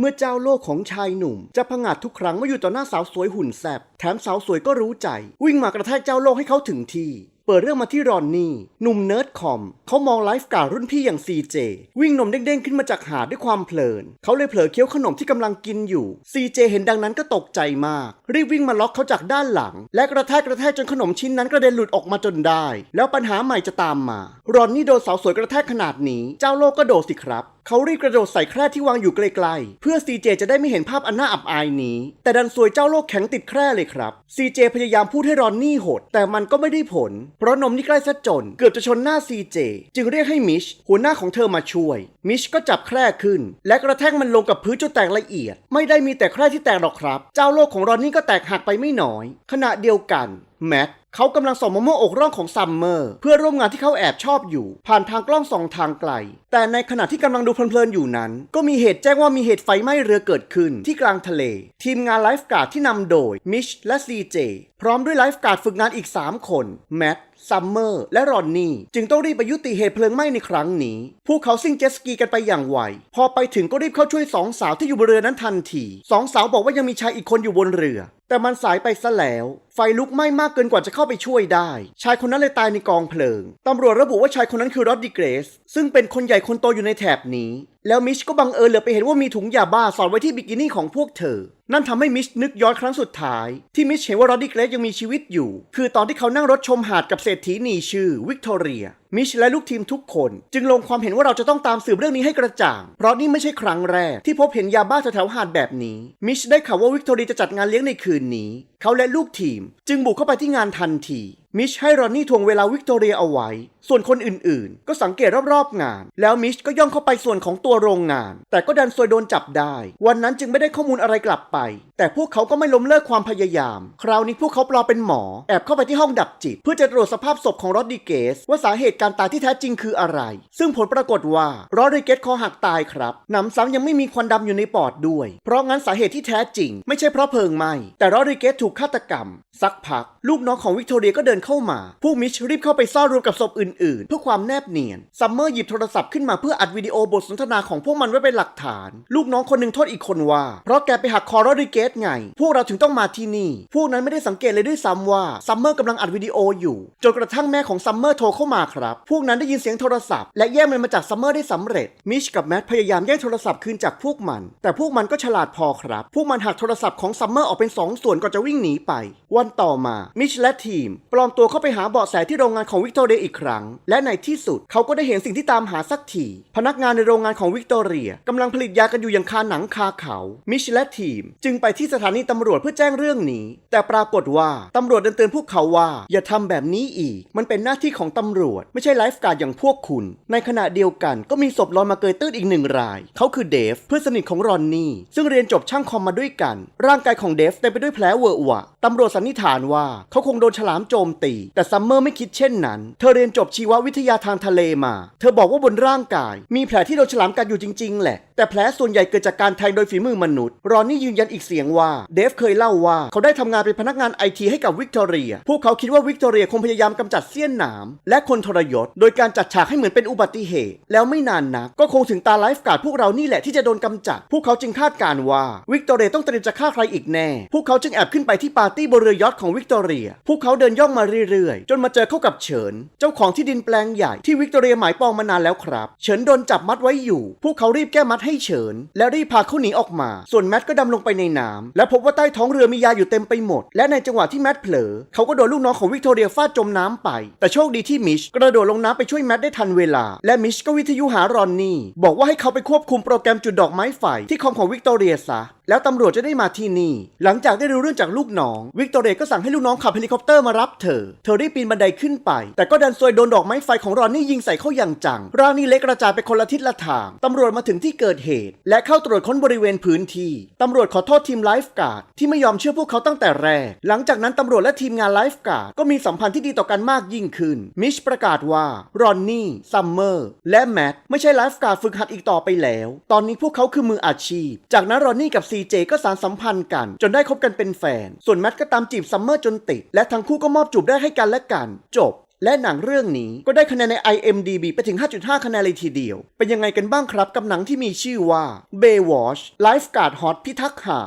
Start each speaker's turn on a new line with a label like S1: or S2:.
S1: เมื่อเจ้าโลกของชายหนุ่ม จะผงาดทุกครั้งเมื่ออยู่ต่อหน้าสาวสวยหุ่นแซบแถมสาวสวยก็รู้ใจ วิ่งมากระแทกเจ้าโลกให้เขาถึงที่เปิดเรื่องมาที่รอนนี่หนุ่มเนิร์ดคอมเขามองไลฟ์การ์ดรุ่นพี่อย่างซีเจวิ่งนมเด้งๆขึ้นมาจากหาดด้วยความเพลิน เขาเลยเผลอเคี้ยวขนมที่กำลังกินอยู่ซีเจเห็นดังนั้นก็ตกใจมาก รีบวิ่งมาล็อกเขาจากด้านหลัง และกระแทกกระแทกจนขนมชิ้นนั้นกระเด็นหลุดออกมาจนได้ แล้วปัญหาใหม่จะตามมา รอนนี่โดนสาวสวยกระแทกขนาดนี้ เจ้าโลกก็โดดสิครับ เขารีบกระโดดใส่แคร่ที่วางอยู่ไกลๆ เพื่อซีเจจะได้ไม่เห็นภาพอันน่าอับอายนี้ แต่ดันซวยเจ้าโลกแข็งติดแคร่เลยครับซีเจพยายามพูดให้รอนนี่หด แต่มันก็ไม่ได้ผล เพราะนมนี่ใกล้ซะจน เกือบจะชนหน้าซีเจจึงเรียกให้มิช หัวหน้าของเธอมาช่วย มิชก็จับแคร่ขึ้น และกระแทกมันลงกับพื้นจนแตกละเอียด ไม่ได้มีแต่แคร่ที่แตกหรอกครับ เจ้าโลกของรอนนี่ก็แตกหักไปไม่น้อย ขณะเดียวกันแมทเขากำลังส่องมะม่วงอกร่องของซัมเมอร์ เพื่อร่วมงานที่เขาแอบชอบอยู่ ผ่านทางกล้องสองทางไกล แต่ในขณะที่กำลังดูเพลินๆอยู่นั้น ก็มีเหตุแจ้งว่ามีเหตุไฟไหม้เรือเกิดขึ้นที่กลางทะเล ทีมงานไลฟ์การ์ดที่นำโดยมิชและซีเจพร้อมด้วยไลฟ์การ์ดฝึกงานอีก 3 คนแมทซัมเมอร์ และรอนนี่ จึงต้องรีบไปยุติเหตุเพลิงไหม้ในครั้งนี้ พวกเขาซิ่งเจ็ตสกีกันไปอย่างไว พอไปถึงก็รีบเข้าช่วยสองสาวที่อยู่บนเรือนั้นทันทีสองสาวบอกว่ายังมีชายอีกคนอยู่บนเรือ แต่มันสายไปซะแล้ว ไฟลุกไหม้มากเกินกว่าจะเข้าไปช่วยได้ ชายคนนั้นเลยตายในกองเพลิง ตำรวจระบุว่าชายคนนั้นคือรอดดิเกรส ซึ่งเป็นคนใหญ่คนโตอยู่ในแถบนี้แล้วมิชก็บังเอิญเหลือไปเห็นว่ามีถุงยาบ้าสอดไว้ที่บิกินี่ของพวกเธอ นั่นทำให้มิชนึกย้อนครั้งสุดท้าย ที่มิชเห็นว่ารอดดิเกรสยังมีชีวิตอยู่ คือตอนที่เขานั่งรถชมหาดกับเศรษฐีนีชื่อวิกตอเรีย มิชและลูกทีมทุกคน จึงลงความเห็นว่าเราจะต้องตามสืบเรื่องนี้ให้กระจ่าง เพราะนี่ไม่ใช่ครั้งแรก ที่พบเห็นยาบ้าแถวๆหาดแบบนี้ มิชได้ข่าวว่าวิกตอเรียจะจัดงานเลี้ยงในคืนนี้ เขาและลูกทีม จึงบุกเข้าไปที่งานทันที มิชให้รอนนี่ทวงเวลาวิกตอเรียเอาไว้ ส่วนคนอื่นๆ ก็สังเกตรอบๆงาน แล้วมิชก็ย่องเข้าไปส่วนของตัวโรงงาน แต่ก็ดันซวยโดนจับได้ วันนั้นจึงไม่ได้ข้อมูลอะไรกลับไป แต่พวกเขาก็ไม่ล้มเลิกความพยายาม คราวนี้พวกเขาปลอมเป็นหมอ แอบเข้าไปที่ห้องดับจิต เพื่อจะตรวจสภาพศพของรอดดิเกส ว่าสาเหตุการตายที่แท้จริงคืออะไร ซึ่งผลปรากฏว่ารอดดิเกสคอหักตายครับหนำซ้ำยังไม่มีควันดำอยู่ในปอดด้วย เพราะงั้นสาเหตุที่แท้จริง ไม่ใช่เพราะเพลิงไหม้แต่รอดดิเกสถูกฆาตกรรม สักพัก ลูกน้องของวิกตอเรียก็เดินเข้ามา พวกมิชรีบเข้าไปซ่อนรวมกับศพอื่นๆ เพื่อความแนบเนียน ซัมเมอร์หยิบโทรศัพท์ขึ้นมาเพื่ออัดวิดีโอบทสนทนาของพวกมันไว้เป็นหลักฐาน ลูกน้องคนหนึ่งโทษอีกคนว่า เพราะแกไปหักคอโรดิเกสไง พวกเราถึงต้องมาที่นี่ พวกนั้นไม่ได้สังเกตเลยด้วยซ้ำว่าซัมเมอร์กำลังอัดวิดีโออยู่ จนกระทั่งแม่ของซัมเมอร์โทรเข้ามาครับ พวกนั้นได้ยินเสียงโทรศัพท์ และแย่งมันมาจากซัมเมอร์ได้สำเร็จ มิชกับแมทพยายามแย่งโทรศัพท์คืนจากพวกมัน แต่พวกมันก็ฉลาดพอครับ พวกมันหักโทรศัพท์ของซัมเมอร์ออกเป็นสองส่วนก่อนจะวิ่งหนีไป วันต่อมามิชและทีม ปลอมตัวเข้าไปหาเบาะแสที่โรงงานของวิกตอเรียอีกครั้ง และในที่สุดเขาก็ได้เห็นสิ่งที่ตามหาสักที พนักงานในโรงงานของวิกตอเรียกำลังผลิตยากันอยู่อย่างคาหนังคาเขา มิชและทีม จึงไปที่สถานีตำรวจเพื่อแจ้งเรื่องนี้ แต่ปรากฏว่าตำรวจเดินเตือนพวกเขาว่าอย่าทำแบบนี้อีก มันเป็นหน้าที่ของตำรวจ ไม่ใช่ไลฟ์การ์ดอย่างพวกคุณ ในขณะเดียวกันก็มีศพลอยมาเกยตื้นอีกหนึ่งราย เขาคือเดฟเพื่อนสนิทของรอนนี่ ซึ่งเรียนจบช่างคอมมาด้วยกัน ร่างกายของเดฟเต็มไปด้วยแผลเวอะหวะตำรวจสันนิษฐานว่าเขาคงโดนฉลามโจมตี แต่ซัมเมอร์ไม่คิดเช่นนั้น เธอเรียนจบชีววิทยาทางทะเลมา เธอบอกว่าบนร่างกาย มีแผลที่โดนฉลามกัดอยู่จริง ๆ แหละ แต่แผลส่วนใหญ่เกิดจากการแทงโดยฝีมือมนุษย์ รอนนี่ยืนยันอีกเสียงว่าเดฟเคยเล่าว่าเขาได้ทำงานเป็นพนักงานไอทีให้กับวิกตอเรีย พวกเขาคิดว่าวิกตอเรียคงพยายามกำจัดเสี้ยนหนาม และคนทรยศ โดยการจัดฉากให้เหมือนเป็นอุบัติเหตุ แล้วไม่นานนักก็คงถึงตาไลฟ์การ์ดพวกเรานี่แหละที่จะโดนกำจัด พวกเขาจึงคาดการ์ว่าวิกตอเรียต้องเตรียมจะฆ่าใครอีกแน่ พวกเขาจึงแอบขึ้นไปที่ปาร์ตี้บนเรือยอทของวิกตอเรีย พวกเขาเดินย่องมาเรื่อยๆ จนมาเจอเข้ากับเฉิน เจ้าของที่ดินแปลงใหญ่ที่วิกตอเรียหมายปองมานานแล้วครับ เฉินโดนจับมัดไว้อยู่ พวกเขารีบแก้มัดใให้เฉิน และรีบพาเขาหนีออกมา ส่วนแมทก็ดำลงไปในน้ำและพบว่าใต้ท้องเรือมียาอยู่เต็มไปหมด และในจังหวะที่แมทเผลอเขาก็โดนลูกน้องของวิกตอเรียฟาดจมน้ำไป แต่โชคดีที่มิชกระโดดลงน้ำไปช่วยแมทได้ทันเวลา และมิชก็วิทยุหารอนนี่ บอกว่าให้เขาไปควบคุมโปรแกรมจุดดอกไม้ไฟที่คอมของวิกตอเรียซะ แล้วตำรวจจะได้มาที่นี่ หลังจากได้รู้เรื่องจากลูกน้อง วิกตอเรียก็สั่งให้ลูกน้องขับเฮลิคอปเตอร์มารับเธอ เธอรีบปีนบันไดขึ้นไป แต่ก็ดันซวยโดนดอกไม้ไฟของรอนนี่ยิงใส่เข้าอย่างจัง ร่างนี่เล็กกระจายไปคนละทิศละทาง ตำรวจมาถึงที่เกิดเหตุ และเข้าตรวจค้นบริเวณพื้นที่ ตำรวจขอโทษทีมไลฟ์การ์ดที่ไม่ยอมเชื่อพวกเขาตั้งแต่แรก หลังจากนั้นตำรวจและทีมงานไลฟ์การ์ดก็มีสัมพันธ์ที่ดีต่อกันมากยิ่งขึ้น มิชประกาศว่ารอนนี่ซัมเมอร์และแมทไม่ใช่ไลฟ์การ์ดฝึกหัดอีกต่อไปแล้ว ตอนนี้พวกเขาคือมืออาชีพ จากนั้นรอนนี่กับซีเจก็สารสัมพันธ์กัน จนได้คบกันเป็นแฟน ส่วนแมทก็ตามจีบซัมเมอร์จนติด และทั้งคู่ก็มอบจูบได้ให้กันและกัน จบและหนังเรื่องนี้ก็ได้คะแนนใน IMDb ไปถึง 5.5 คะแนนเลยทีเดียว เป็นยังไงกันบ้างครับกับหนังที่มีชื่อว่า Baywatch Lifeguard Hot พิทักษ์หา